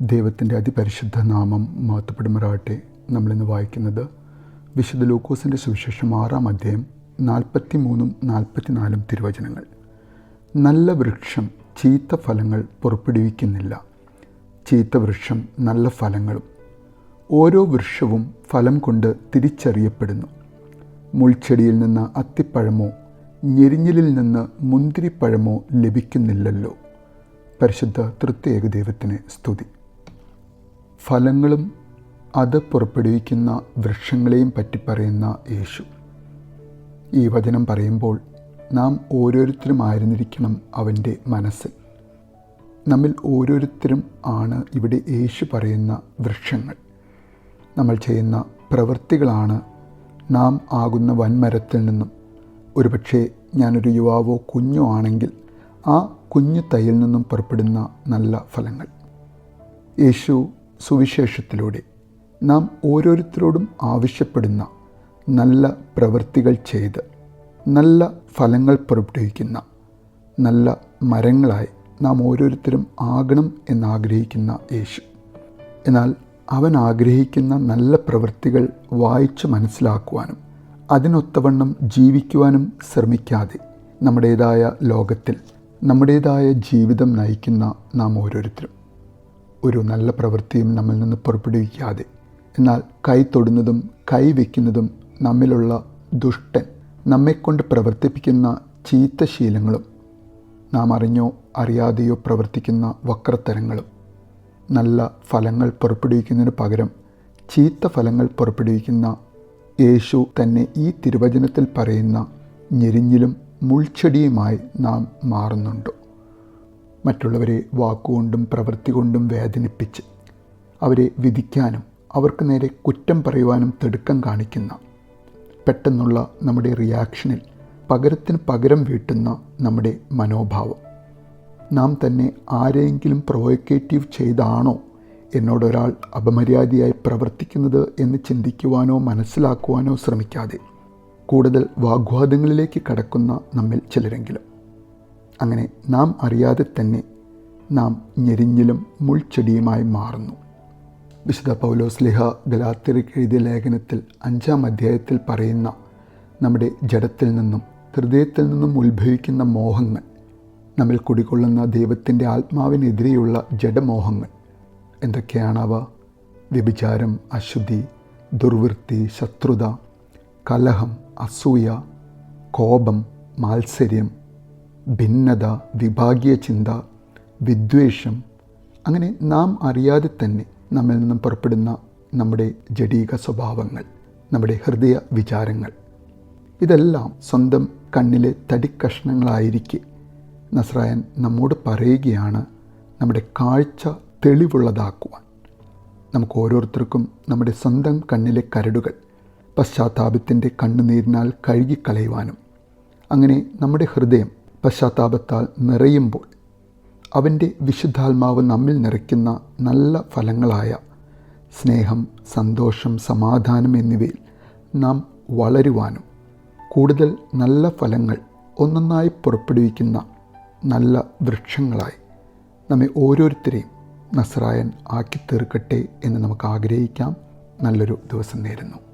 ദൈവത്തിന്റെ അതിപരിശുദ്ധ നാമം മഹത്വപ്പെടുമാറാകട്ടെ. നമ്മളിന്ന് വായിക്കുന്നത് വിശുദ്ധ ലൂക്കോസിന്റെ സുവിശേഷം ആറാം അധ്യായം നാൽപ്പത്തി മൂന്നും നാൽപ്പത്തിനാലും തിരുവചനങ്ങൾ. നല്ല വൃക്ഷം ചീത്ത ഫലങ്ങൾ പുറപ്പെടുവിക്കുന്നില്ല. ചീത്ത വൃക്ഷം നല്ല ഫലങ്ങളും. ഓരോ വൃക്ഷവും ഫലം കൊണ്ട് തിരിച്ചറിയപ്പെടുന്നു. മുൾച്ചെടിയിൽ നിന്ന് അത്തിപ്പഴമോ ഞെരിഞ്ഞിലിൽ നിന്ന് മുന്തിരിപ്പഴമോ ലഭിക്കുന്നില്ലല്ലോ. പരിശുദ്ധ തൃത്യേക ദൈവത്തിന് സ്തുതി. ഫലങ്ങളും അത് പുറപ്പെടുവിക്കുന്ന വൃക്ഷങ്ങളെയും പറ്റി പറയുന്ന യേശു. ഈ വചനം പറയുമ്പോൾ നാം ഓരോരുത്തരും ആയിരുന്നിരിക്കണം അവന്റെ മനസ്സിൽ. നമ്മിൽ ഓരോരുത്തരും ആണ് ഇവിടെ യേശു പറയുന്ന വൃക്ഷങ്ങൾ. നമ്മൾ ചെയ്യുന്ന പ്രവൃത്തികളാണ് നാം ആകുന്ന വൻമരത്തിൽ നിന്നും. ഒരുപക്ഷെ ഞാനൊരു യുവാവോ കുഞ്ഞോ ആണെങ്കിൽ ആ കുഞ്ഞു തൈയിൽ നിന്നും പുറപ്പെടുന്ന നല്ല ഫലങ്ങൾ. യേശു സുവിശേഷത്തിലൂടെ നാം ഓരോരുത്തരോടും ആവശ്യപ്പെടുന്ന നല്ല പ്രവൃത്തികൾ ചെയ്ത് നല്ല ഫലങ്ങൾ പുറപ്പെടുവിക്കുന്ന നല്ല മരങ്ങളായി നാം ഓരോരുത്തരും ആകണം എന്നാഗ്രഹിക്കുന്ന യേശു. എന്നാൽ അവൻ ആഗ്രഹിക്കുന്ന നല്ല പ്രവൃത്തികൾ വായിച്ച് മനസ്സിലാക്കുവാനും അതിനൊത്തവണ്ണം ജീവിക്കുവാനും ശ്രമിക്കാതെ നമ്മുടേതായ ലോകത്തിൽ നമ്മുടേതായ ജീവിതം നയിക്കുന്ന നാം ഓരോരുത്തരും. ഒരു നല്ല പ്രവൃത്തിയും നമ്മിൽ നിന്ന് പുറപ്പെടുവിക്കാതെ. എന്നാൽ കൈ തൊടുന്നതും കൈ വയ്ക്കുന്നതും നമ്മിലുള്ള ദുഷ്ടൻ നമ്മെക്കൊണ്ട് പ്രവർത്തിപ്പിക്കുന്ന ചീത്ത ശീലങ്ങളും നാം അറിഞ്ഞോ അറിയാതെയോ പ്രവർത്തിക്കുന്ന വക്രത്തരങ്ങളും നല്ല ഫലങ്ങൾ പുറപ്പെടുവിക്കുന്നതിന് പകരം ചീത്ത ഫലങ്ങൾ പുറപ്പെടുവിക്കുന്ന യേശു തന്നെ ഈ തിരുവചനത്തിൽ പറയുന്ന ഞെരിഞ്ഞിലും മുൾച്ചെടിയുമായി നാം മാറുന്നുണ്ടോ? മറ്റുള്ളവരെ വാക്കുകൊണ്ടും പ്രവൃത്തി കൊണ്ടും വേദനിപ്പിച്ച് അവരെ വിധിക്കാനും അവർക്ക് നേരെ കുറ്റം പറയുവാനും തിടുക്കം കാണിക്കുന്ന പെട്ടെന്നുള്ള നമ്മുടെ റിയാക്ഷനിൽ പകരത്തിന് പകരം വീട്ടുന്ന നമ്മുടെ മനോഭാവം. നാം തന്നെ ആരെയെങ്കിലും പ്രൊവോക്കേറ്റീവ് ചെയ്താണോ എന്നോടൊരാൾ അപമര്യാദയായി പ്രവർത്തിക്കുന്നത് എന്ന് ചിന്തിക്കുവാനോ മനസ്സിലാക്കുവാനോ ശ്രമിക്കാതെ കൂടുതൽ വാഗ്വാദങ്ങളിലേക്ക് കടക്കുന്ന നമ്മിൽ ചിലരെങ്കിലും അങ്ങനെ നാം അറിയാതെ തന്നെ നാം ഞെരിഞ്ഞിലും മുൾച്ചെടിയുമായി മാറുന്നു. വിശുദ്ധ പൗലോസ്ലിഹ ഗലാത്തിരിക്ക് എഴുതിയ ലേഖനത്തിൽ അഞ്ചാം അധ്യായത്തിൽ പറയുന്ന നമ്മുടെ ജഡത്തിൽ നിന്നും ഹൃദയത്തിൽ നിന്നും ഉത്ഭവിക്കുന്ന മോഹങ്ങൾ നമ്മിൽ കുടികൊള്ളുന്ന ദൈവത്തിന്റെ ആത്മാവിനെതിരെയുള്ള ജഡമോഹങ്ങൾ എന്തൊക്കെയാണവ? വ്യഭിചാരം അശുദ്ധി ദുർവൃത്തി ശത്രുത കലഹം അസൂയ കോപം മാത്സര്യം ഭിന്നത വിഭാഗീയ ചിന്ത വിദ്വേഷം അങ്ങനെ നാം അറിയാതെ തന്നെ നമ്മിൽ നിന്നും പുറപ്പെടുന്ന നമ്മുടെ ജഡീക സ്വഭാവങ്ങൾ നമ്മുടെ ഹൃദയ വിചാരങ്ങൾ. ഇതെല്ലാം സ്വന്തം കണ്ണിലെ തടിക്കഷ്ണങ്ങളായിരിക്കെ നസ്രായൻ നമ്മോട് പറയുകയാണ് നമ്മുടെ കാഴ്ച തെളിവുള്ളതാക്കുവാൻ. നമുക്ക് ഓരോരുത്തർക്കും നമ്മുടെ സ്വന്തം കണ്ണിലെ കരടുകൾ പശ്ചാത്താപത്തിന്റെ കണ്ണുനീരിനാൽ കഴുകിക്കളയുവാനും അങ്ങനെ നമ്മുടെ ഹൃദയം പശ്ചാത്താപത്താൽ നിറയുമ്പോൾ അവന്റെ വിശുദ്ധാത്മാവ് നമ്മിൽ നിറയ്ക്കുന്ന നല്ല ഫലങ്ങളായ സ്നേഹം സന്തോഷം സമാധാനം എന്നിവയിൽ നാം വളരുവാനും കൂടുതൽ നല്ല ഫലങ്ങൾ ഒന്നൊന്നായി പുറപ്പെടുവിക്കുന്ന നല്ല വൃക്ഷങ്ങളായി നമ്മെ ഓരോരുത്തരെയും നസ്രായൻ ആക്കി തീർക്കട്ടെ എന്ന് നമുക്ക് ആഗ്രഹിക്കാം. നല്ലൊരു ദിവസം നേരുന്നു.